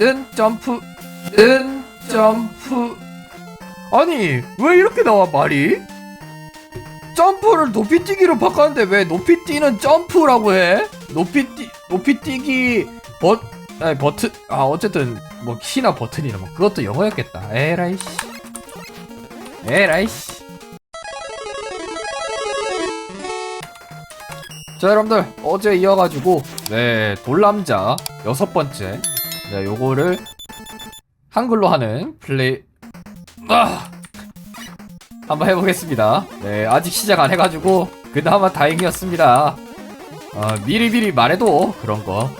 는 점프 는 점프. 아니 왜 이렇게 나와 말이? 점프를 높이 뛰기로 바꿨는데 왜 높이 뛰는 점프라고 해? 높이 뛰 높이 뛰기 버 아니 버튼 아 어쨌든 뭐 키나 버튼이나 뭐 그것도 영어였겠다. 에라이 씨. 에라이 씨. 자 여러분들 어제 이어가지고 네 돌남자 여섯 번째 네 요거를 한글로 하는 플레이. 아! 한번 해보겠습니다. 네 아직 시작 안 해가지고 그나마 다행이었습니다. 어, 미리미리 말해도 그런 거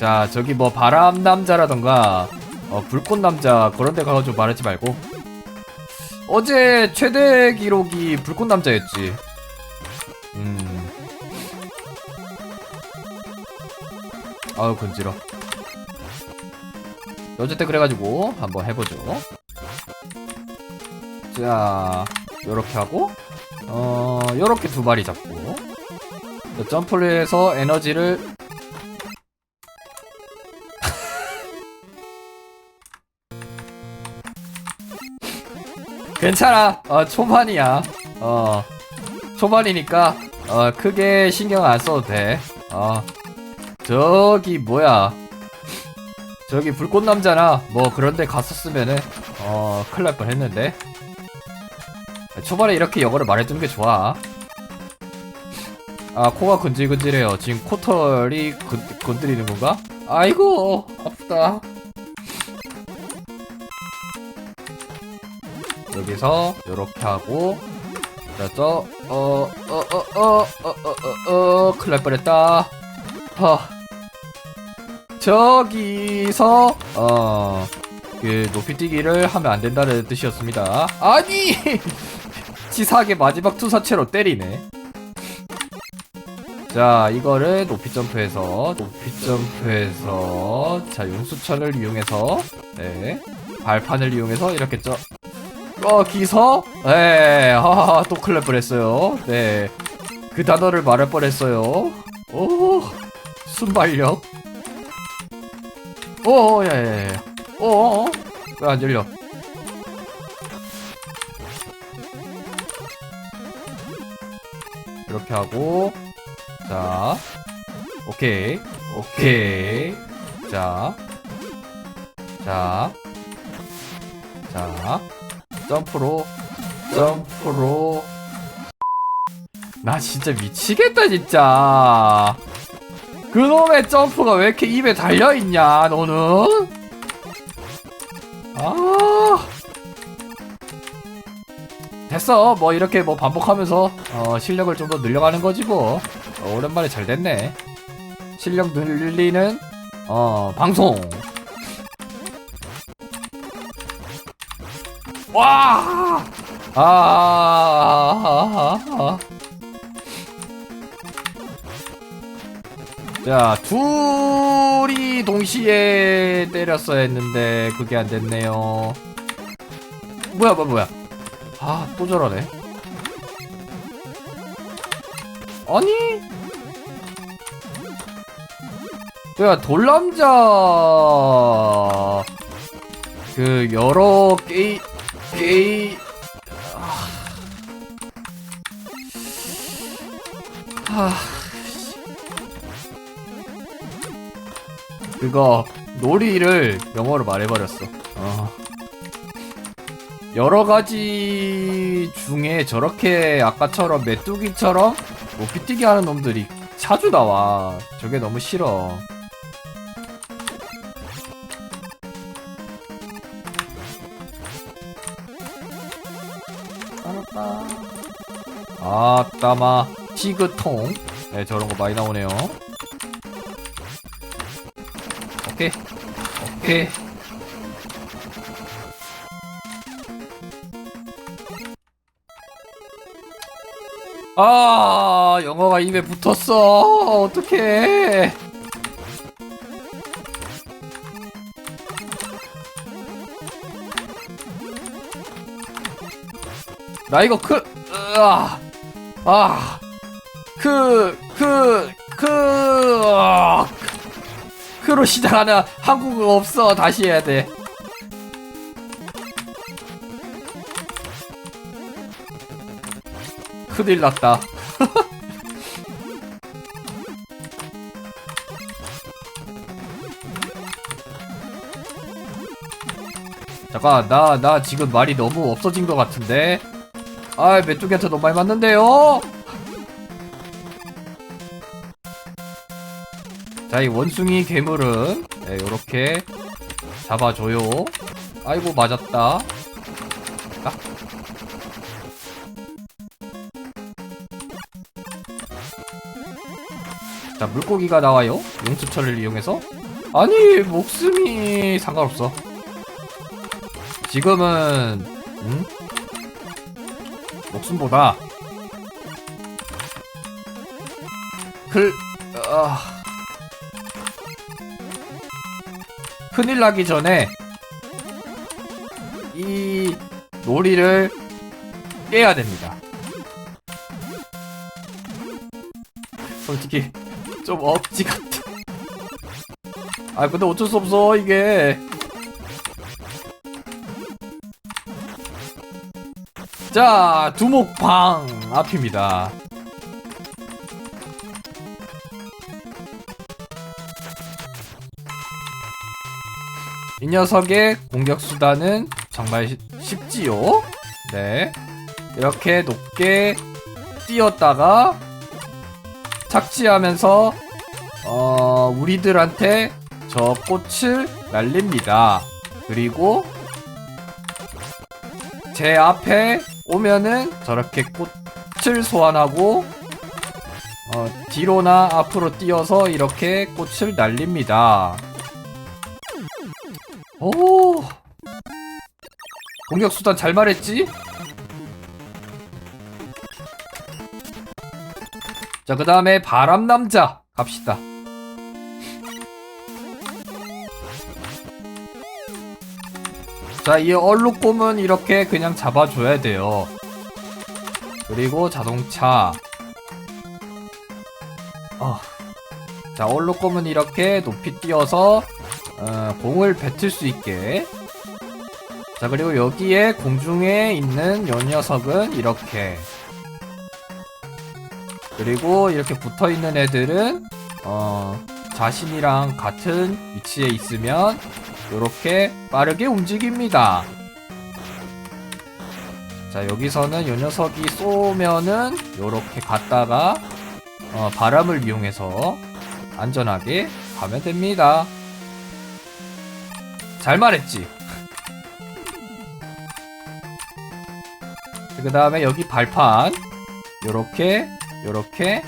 자 저기 뭐 바람 남자라던가 어, 불꽃 남자 그런 데 가가지고 말하지 말고. 어제 최대 기록이 불꽃 남자였지. 음. 아유 건지러 어쨌든 그래가지고 한번 해보죠. 자 요렇게 하고 어 요렇게 두 마리 잡고 자, 점프를 해서 에너지를 괜찮아. 어 초반이야. 어 초반이니까 어 크게 신경 안 써도 돼어 저기 뭐야 저기 불꽃 남자나 뭐 그런데 갔었으면은 어 큰일 날 뻔했는데. 초반에 이렇게 영어를 말해두는 게 좋아. 아 코가 근질근질해요. 지금 코털이 건, 건드리는 건가? 아이고 아프다. 여기서 요렇게 하고 자저 어어 어 어 어 어 어 큰일 날 뻔했다. 어 저기서 어 그 높이 뛰기를 하면 안 된다는 뜻이었습니다. 아니 치사하게 마지막 투사체로 때리네. 자 이거를 높이 점프해서 높이 점프해서 자 용수철을 이용해서 네 발판을 이용해서 이렇게 쪄 여기서 네아또 큰일 날 뻔했어요. 네그 단어를 말할 뻔했어요. 오 순발력. 오, 야, 야, 야. 오, 왜안 열려? 이렇게 하고, 자, 오케이, 오케이, 자, 자, 자, 점프로, 점프로. 나 진짜 미치겠다, 진짜. 그놈의 점프가 왜 이렇게 입에 달려있냐 너는? 아. 됐어. 뭐 이렇게 뭐 반복하면서 어, 실력을 좀 더 늘려가는 거지 뭐. 어, 오랜만에 잘 됐네. 실력 늘리는 어 방송. 와! 아, 아, 아, 아. 자, 둘이 동시에 때렸어야 했는데 그게 안 됐네요. 뭐야, 뭐야, 뭐야. 아, 또 저러네. 아니? 뭐야, 돌남자 그 여러 게이 게이 아. 아. 그거 놀이를 영어로 말해버렸어. 어. 여러 가지 중에 저렇게 아까처럼 메뚜기처럼 높이뛰기 하는 놈들이 자주 나와. 저게 너무 싫어. 아, 따마 피그통. 네, 저런 거 많이 나오네요. 오케이 아 영어가 입에 붙었어. 어떡해. 나 이거 그 으아. 아그그그 그, 그, 아, 그크 로 시작하는 한국어 없어. 다시 해야 돼. 큰일 났다. 잠깐 나나 지금 말이 너무 없어진 것 같은데? 아 메뚜기한테 너무 많이 맞는데요 자 이 원숭이 괴물은 네, 요렇게 잡아줘요. 아이고 맞았다. 아. 자 물고기가 나와요. 용수철을 이용해서. 아니 목숨이 상관없어. 지금은 응? 목숨보다. 클 아... 큰일 나기 전에 이 놀이를 깨야 됩니다. 솔직히 좀 억지 같아. 아 근데 어쩔 수 없어 이게. 자 두목방 앞입니다. 녀석의 공격 수단은 정말 쉽- 쉽지요. 네. 이렇게 높게 뛰었다가 착지하면서 어, 우리들한테 저 꽃을 날립니다. 그리고 제 앞에 오면은 저렇게 꽃을 소환하고 어, 뒤로나 앞으로 뛰어서 이렇게 꽃을 날립니다. 오 공격 수단 잘 말했지? 자 그 다음에 바람 남자 갑시다. 자 이 얼룩곰은 이렇게 그냥 잡아줘야 돼요. 그리고 자동차. 어. 자 얼룩곰은 이렇게 높이 뛰어서 어, 공을 뱉을 수 있게. 자 그리고 여기에 공중에 있는 요 녀석은 이렇게. 그리고 이렇게 붙어있는 애들은 어, 자신이랑 같은 위치에 있으면 이렇게 빠르게 움직입니다. 자 여기서는 요 녀석이 쏘면은 요렇게 갔다가 어, 바람을 이용해서 안전하게 가면 됩니다 잘 말했지. 그 다음에 여기 발판 요렇게 요렇게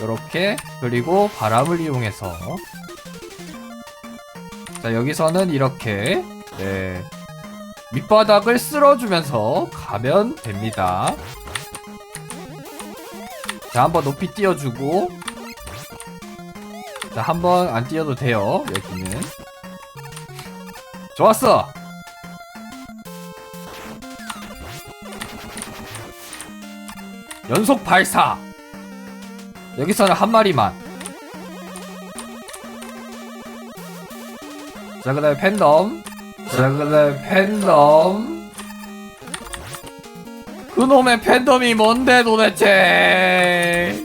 요렇게 그리고 바람을 이용해서 자 여기서는 이렇게 네 밑바닥을 쓸어주면서 가면 됩니다. 자 한번 높이 띄워주고 자 한번 안 띄워도 돼요 여기는 좋았어. 연속 발사. 여기서는 한 마리만. 자, 그 다음에 팬덤. 자, 그 다음에 팬덤. 그놈의 팬덤이 뭔데 도대체.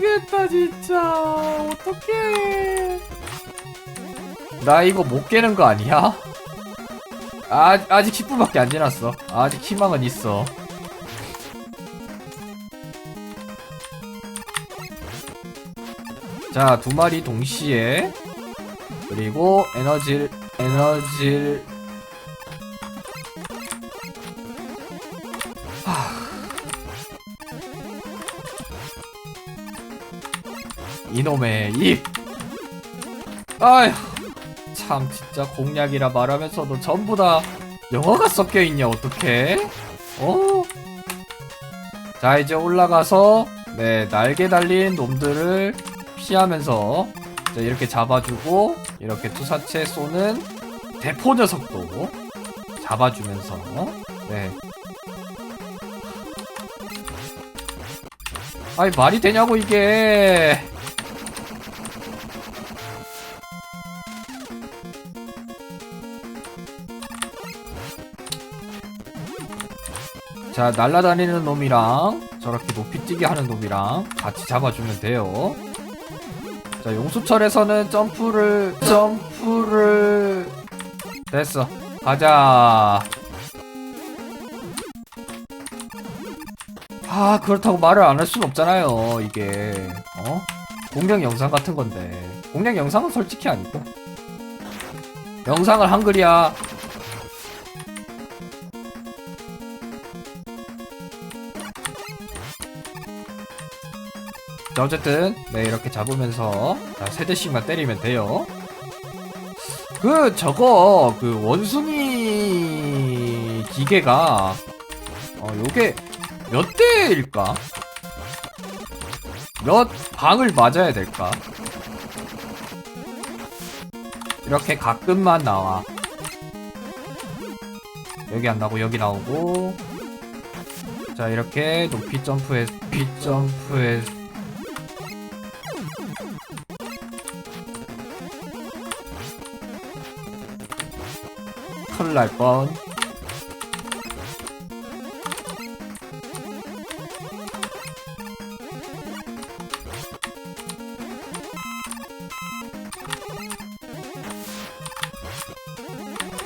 미치겠다 진짜. 어떡해. 나 이거 못 깨는 거 아니야? 아, 아직 10분밖에 안 지났어. 아직 희망은 있어. 자 두 마리 동시에. 그리고 에너지를 에너지를 이놈의 입! 아휴, 참, 진짜 공략이라 말하면서도 전부 다 영어가 섞여 있냐, 어떡해? 어? 자, 이제 올라가서, 네, 날개 달린 놈들을 피하면서, 자, 이렇게 잡아주고, 이렇게 투사체 쏘는 대포 녀석도 잡아주면서, 네. 아니 말이 되냐고 이게. 자 날라다니는 놈이랑 저렇게 높이 뛰게 하는 놈이랑 같이 잡아주면 돼요. 자 용수철에서는 점프를 점프를. 됐어. 가자 아 그렇다고 말을 안 할 순 없잖아요 이게. 어? 공략 영상 같은 건데. 공략 영상은 솔직히 아니고. 영상을 한글이야. 자 어쨌든 네 이렇게 잡으면서 자, 세 대씩만 때리면 돼요. 그 저거 그 원숭이 기계가 어 요게 몇 대일까? 몇 방을 맞아야 될까? 이렇게 가끔만 나와 여기 안 나오고 여기 나오고 자 이렇게 높이 점프해 높이 점프해 큰일 날 뻔.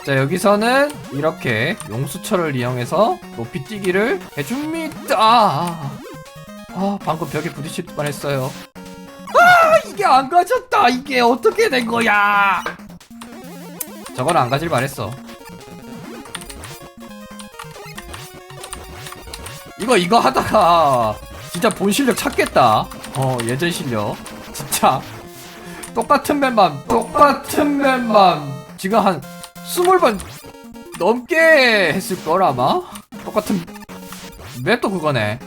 자 여기서는 이렇게 용수철을 이용해서 높이 뛰기를 해줍니다. 아 방금 벽에 부딪힐 뻔했어요. 아 이게 안 가졌다. 이게 어떻게 된 거야? 저건 안 가질 말했어. 이거 이거 하다가 진짜 본 실력 찾겠다. 어 예전 실력 진짜 똑같은 맵만 똑같은 맵만 지금 한 스물 번 넘게 했을 걸 아마? 똑같은 맵도 그거네.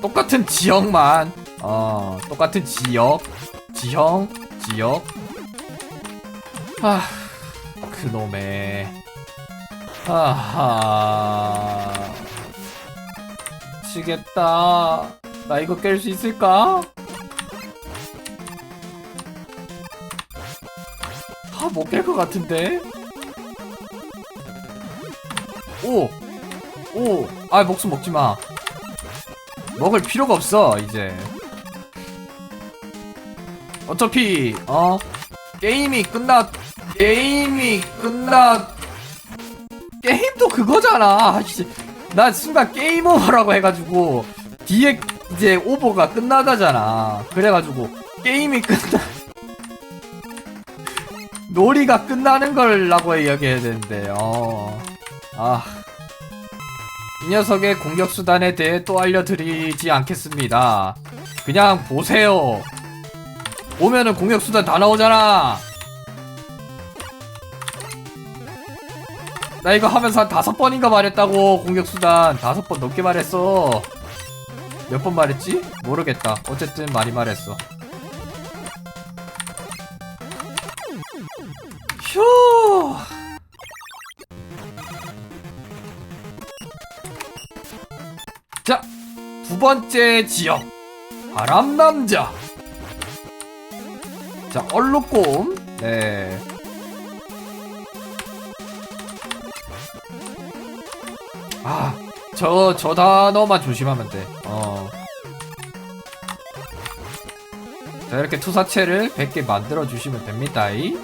똑같은 지역만. 어 똑같은 지역. 지형 지역. 아 그놈의. 아하. 미치겠다 나 이거 깰 수 있을까? 아 못 깰 것 같은데 오! 오! 아 목숨 먹지 마 먹을 필요가 없어 이제 어차피 어 게임이 끝났 게임이 끝났 게임도 그거잖아 씨, 나 순간 게임 오버라고 해가지고 뒤에 이제 오버가 끝나다잖아 그래가지고 게임이 끝나 놀이가 끝나는 걸라고 이야기해야 되는데 어 아 이 녀석의 공격 수단에 대해 또 알려드리지 않겠습니다. 그냥 보세요. 보면은 공격 수단 다 나오잖아. 나 이거 하면서 한 다섯 번인가 말했다고 공격 수단 다섯 번 넘게 말했어. 몇 번 말했지? 모르겠다. 어쨌든 많이 말했어. 휴. 자, 두 번째 지역. 바람 남자. 자, 얼룩곰. 네. 아, 저, 저 단어만 조심하면 돼. 어. 자, 이렇게 투사체를 100개 만들어 주시면 됩니다. 이.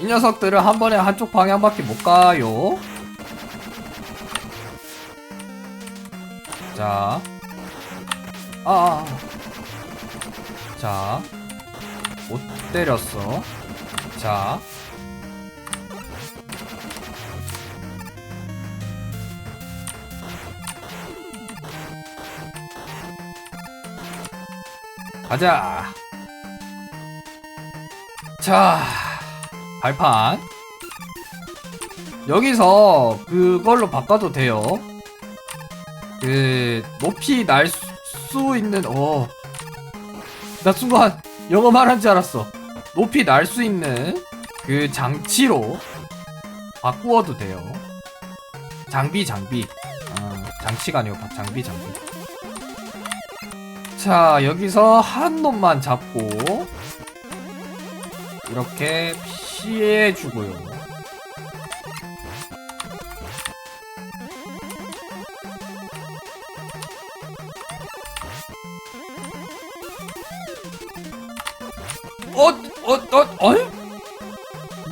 이 녀석들은 한 번에 한쪽 방향밖에 못 가요. 자. 아, 아. 아. 자. 못 때렸어. 자. 가자. 자. 발판 여기서 그걸로 바꿔도 돼요 그 높이 날 수 있는 어나 순간 영어 말한 줄 알았어. 높이 날 수 있는 그 장치로 바꾸어도 돼요. 장비, 장비. 아, 장치가 아니고 바- 장비, 장비. 자, 여기서 한 놈만 잡고 이렇게 피해주고요.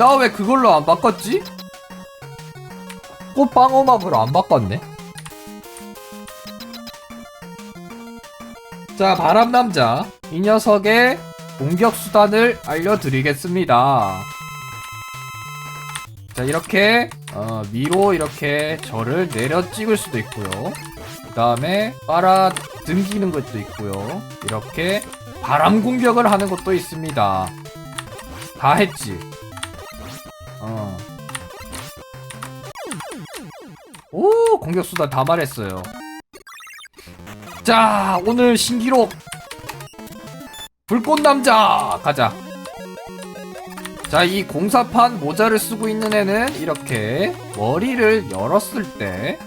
나 왜 그걸로 안 바꿨지? 꽃방어막으로 안 바꿨네. 자, 바람남자. 이 녀석의 공격 수단을 알려드리겠습니다. 자, 이렇게, 어, 위로 이렇게 절을 내려 찍을 수도 있고요. 그 다음에 빨아 등기는 것도 있고요. 이렇게 바람 공격을 하는 것도 있습니다. 다 했지. 어. 오, 공격 수단 다 말했어요. 자, 오늘 신기록 불꽃 남자 가자. 자, 이 공사판 모자를 쓰고 있는 애는 이렇게 머리를 열었을 때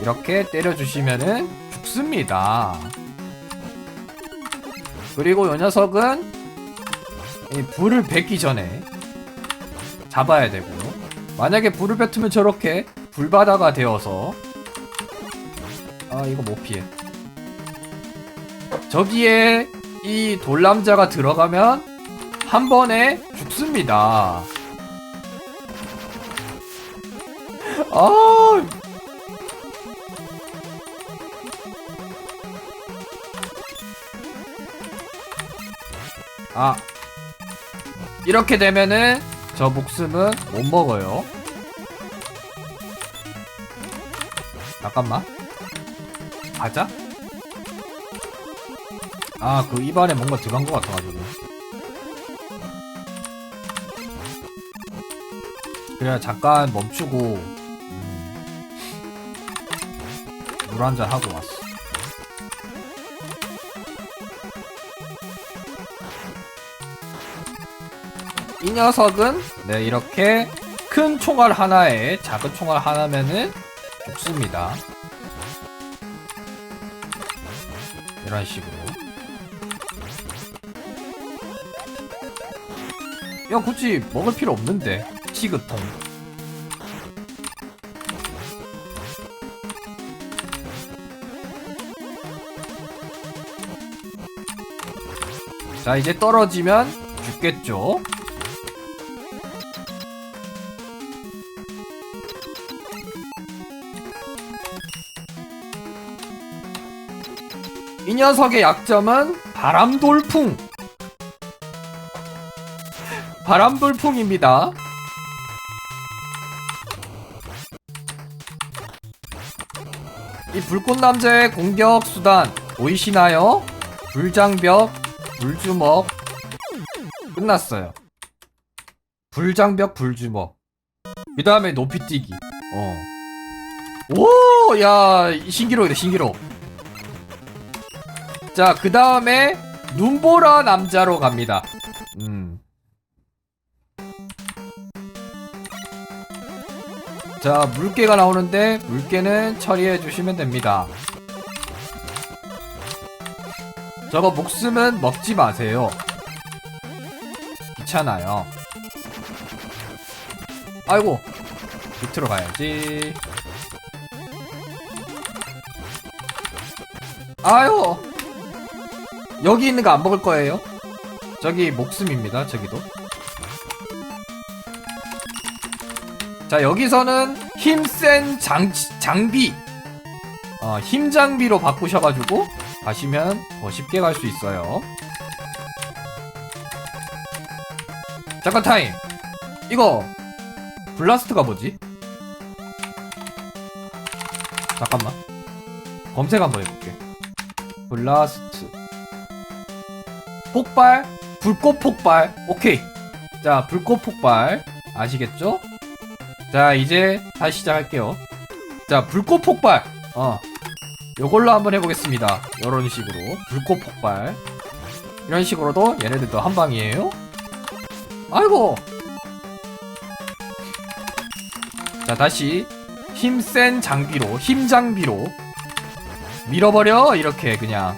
이렇게 때려주시면은 죽습니다. 그리고 이 녀석은 이 불을 뱉기 전에 잡아야 되고요. 만약에 불을 뱉으면 저렇게 불바다가 되어서 아 이거 못 피해. 저기에 이 돌남자가 들어가면 한 번에 죽습니다. 아 아 이렇게 되면은 저 목숨은 못 먹어요. 잠깐만. 가자. 아, 그 입안에 뭔가 들어간 것 같아가지고. 그래, 잠깐 멈추고, 음, 물한잔 하고 왔어. 이 녀석은, 네, 이렇게 큰 총알 하나에 작은 총알 하나면은 죽습니다. 이런 식으로. 야, 굳이 먹을 필요 없는데. 치그통. 자, 이제 떨어지면 죽겠죠? 이 녀석의 약점은 바람돌풍. 바람돌풍입니다. 이 불꽃남자의 공격 수단 보이시나요? 불장벽, 불주먹. 끝났어요. 불장벽, 불주먹. 그 다음에 높이뛰기. 어. 오, 야, 신기록이다, 신기록. 자, 그 다음에 눈보라 남자로 갑니다. 음. 자, 물개가 나오는데 물개는 처리해 주시면 됩니다. 저거 목숨은 먹지 마세요. 귀찮아요. 아이고, 밑으로 가야지. 아유, 여기 있는 거 안 먹을 거예요. 저기 목숨입니다. 저기도. 자 여기서는 힘센 장 장비, 어, 힘 장비로 바꾸셔가지고 가시면 더 쉽게 갈 수 있어요. 잠깐 타임. 이거 블라스트가 뭐지? 잠깐만. 검색 한번 해볼게. 블라스트. 폭발, 불꽃 폭발. 오케이. 자, 불꽃 폭발. 아시겠죠? 자, 이제 다시 시작할게요. 자, 불꽃 폭발. 어. 요걸로 한번 해보겠습니다. 요런 식으로. 불꽃 폭발. 이런 식으로도 얘네들도 한 방이에요. 아이고. 자 다시 힘 센 장비로 힘 장비로 밀어버려 이렇게 그냥.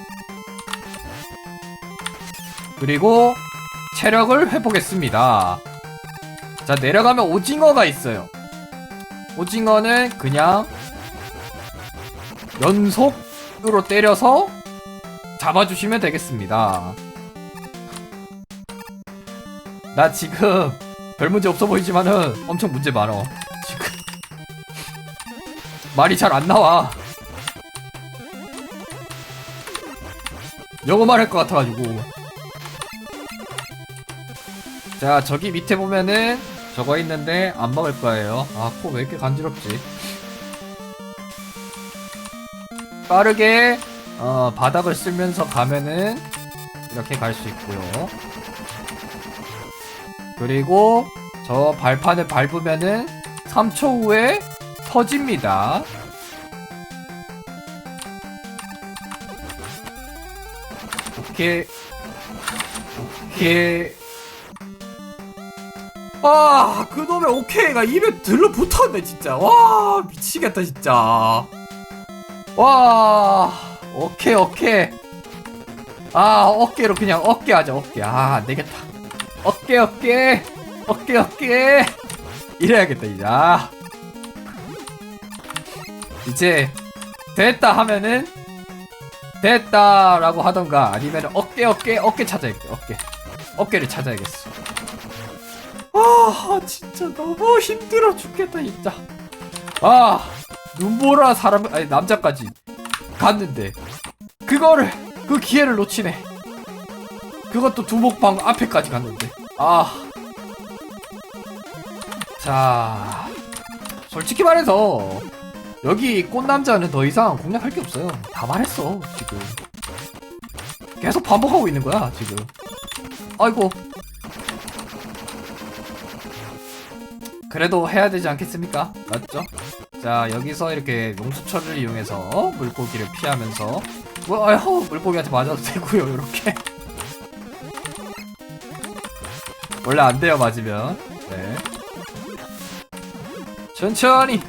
그리고 체력을 회복했습니다. 자 내려가면 오징어가 있어요. 오징어는 그냥 연속으로 때려서 잡아주시면 되겠습니다. 나 지금 별 문제 없어 보이지만은 엄청 문제 많어. 지금 말이 잘 안 나와. 영어만 할것 같아가지고. 자 저기 밑에 보면은 저거 있는데 안 먹을 거예요. 아 코 왜 이렇게 간지럽지? 빠르게 어, 바닥을 쓸면서 가면은 이렇게 갈 수 있고요. 그리고 저 발판을 밟으면은 3초 후에 터집니다. 오케이. 오케이. 아, 그놈의 오케이가 입에 들러 붙었네, 진짜. 와, 미치겠다, 진짜. 와, 오케이, 오케이. 아, 어깨로 그냥 어깨 하자, 어깨. 아, 안 되겠다. 어깨, 어깨. 어깨, 어깨. 이래야겠다, 이제. 아. 이제, 됐다 하면은, 됐다 라고 하던가, 아니면 어깨, 어깨, 어깨 찾아야겠다, 어깨. 어깨를 찾아야겠어. 아, 진짜 너무 힘들어 죽겠다, 진짜. 아, 눈보라 사람, 아니, 남자까지 갔는데, 그거를, 그 기회를 놓치네. 그것도 두목방 앞에까지 갔는데. 아. 자. 솔직히 말해서, 여기 꽃남자는 더 이상 공략할 게 없어요. 다 말했어, 지금. 계속 반복하고 있는 거야, 지금. 아이고. 그래도 해야 되지 않겠습니까? 맞죠? 자, 여기서 이렇게 용수철을 이용해서 물고기를 피하면서 뭐, 아휴, 물고기한테 맞아도 되고요, 이렇게. 원래 안 돼요, 맞으면. 네. 천천히,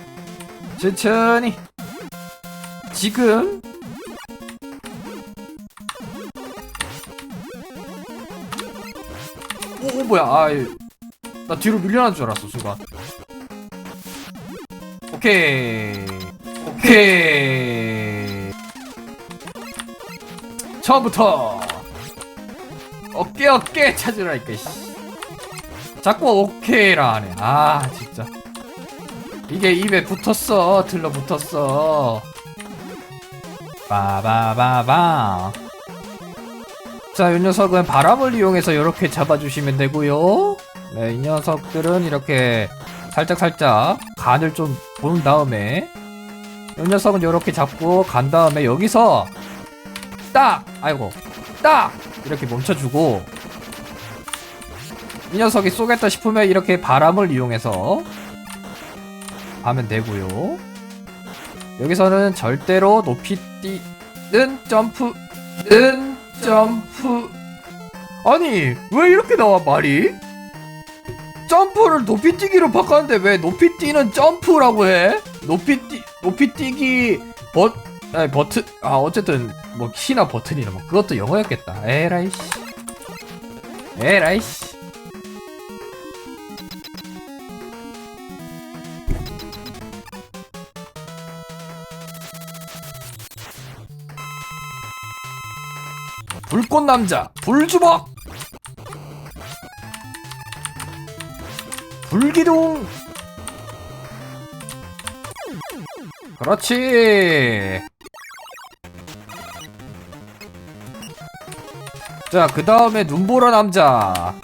천천히. 지금 오, 오 뭐야? 아, 나 뒤로 밀려난 줄 알았어, 순간. 오케이. 오케이. 처음부터 어깨 어깨 찾으라니까 씨. 자꾸 오케이라 하네. 아 진짜. 이게 입에 붙었어. 들러 붙었어. 빠바바바. 자, 이 녀석은 바람을 이용해서 이렇게 잡아주시면 되고요. 네, 이 녀석들은 이렇게 살짝살짝 간을 좀 본 다음에 이 녀석은 이렇게 잡고 간 다음에 여기서 딱! 아이고 딱! 이렇게 멈춰주고 이 녀석이 쏘겠다 싶으면 이렇게 바람을 이용해서 하면 되고요 여기서는 절대로 높이 뛰는 점프는 점프 아니 왜 이렇게 나와 말이? 점프를 높이 뛰기로 바꿨는데 왜 높이 뛰는 점프라고 해? 높이 뛰 높이 뛰기 버 아니 버튼 아 어쨌든 뭐 키나 버튼이나 뭐 그것도 영어였겠다. 에라이 씨. 에라이 씨. 불꽃 남자 불주먹 불기둥. 그렇지. 자그 다음에 눈보라 남자.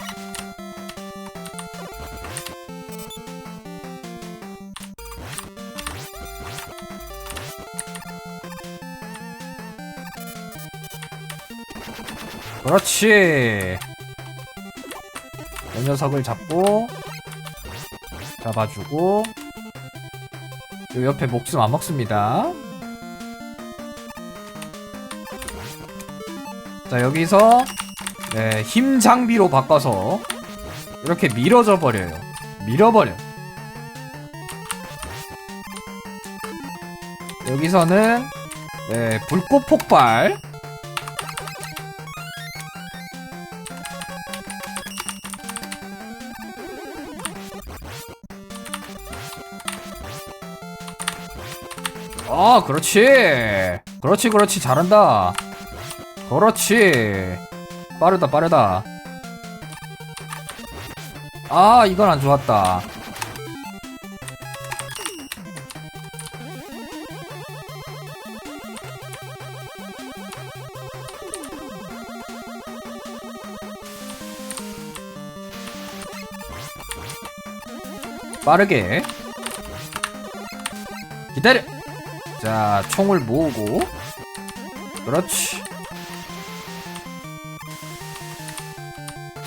그렇지. 이 녀석을 잡고 잡아주고 요 옆에 목숨 안 먹습니다 자 여기서 네, 힘 장비로 바꿔서 이렇게 밀어져 버려요. 밀어버려. 여기서는 네, 불꽃 폭발. 아, 그렇지. 그렇지, 그렇지. 잘한다. 그렇지. 빠르다, 빠르다. 아, 이건 안 좋았다. 빠르게. 기다려! 자, 총을 모으고. 그렇지.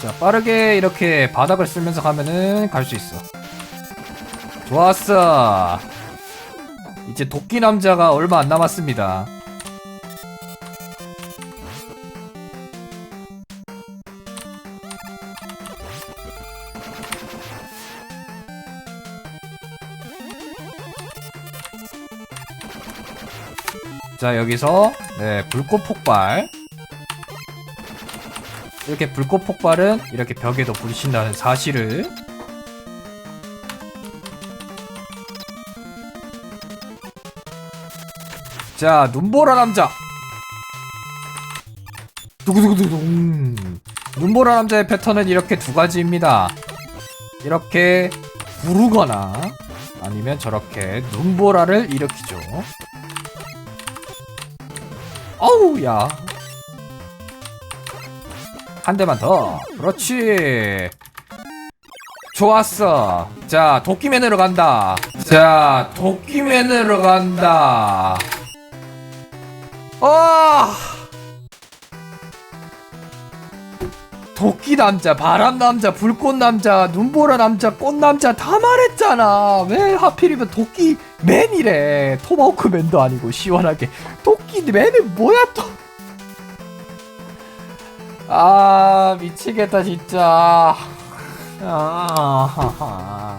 자, 빠르게 이렇게 바닥을 쓸면서 가면은 갈 수 있어. 좋았어. 이제 도끼 남자가 얼마 안 남았습니다. 자, 여기서 네, 불꽃 폭발. 이렇게 불꽃 폭발은 이렇게 벽에도 부딪힌다는 사실을. 자 눈보라 남자. 두구두구두구 눈보라 남자의 패턴은 이렇게 두 가지입니다. 이렇게 구르거나 아니면 저렇게 눈보라를 일으키죠 어우 야 한 대만 더. 그렇지. 좋았어. 자, 도끼맨으로 간다. 자, 도끼맨으로 간다. 아! 도끼 남자, 바람 남자, 불꽃 남자, 눈보라 남자, 꽃 남자 다 말했잖아. 왜 하필이면 도끼 맨이래. 토마호크 맨도 아니고 시원하게 도끼 맨은 뭐야 또? 아 미치겠다 진짜 아,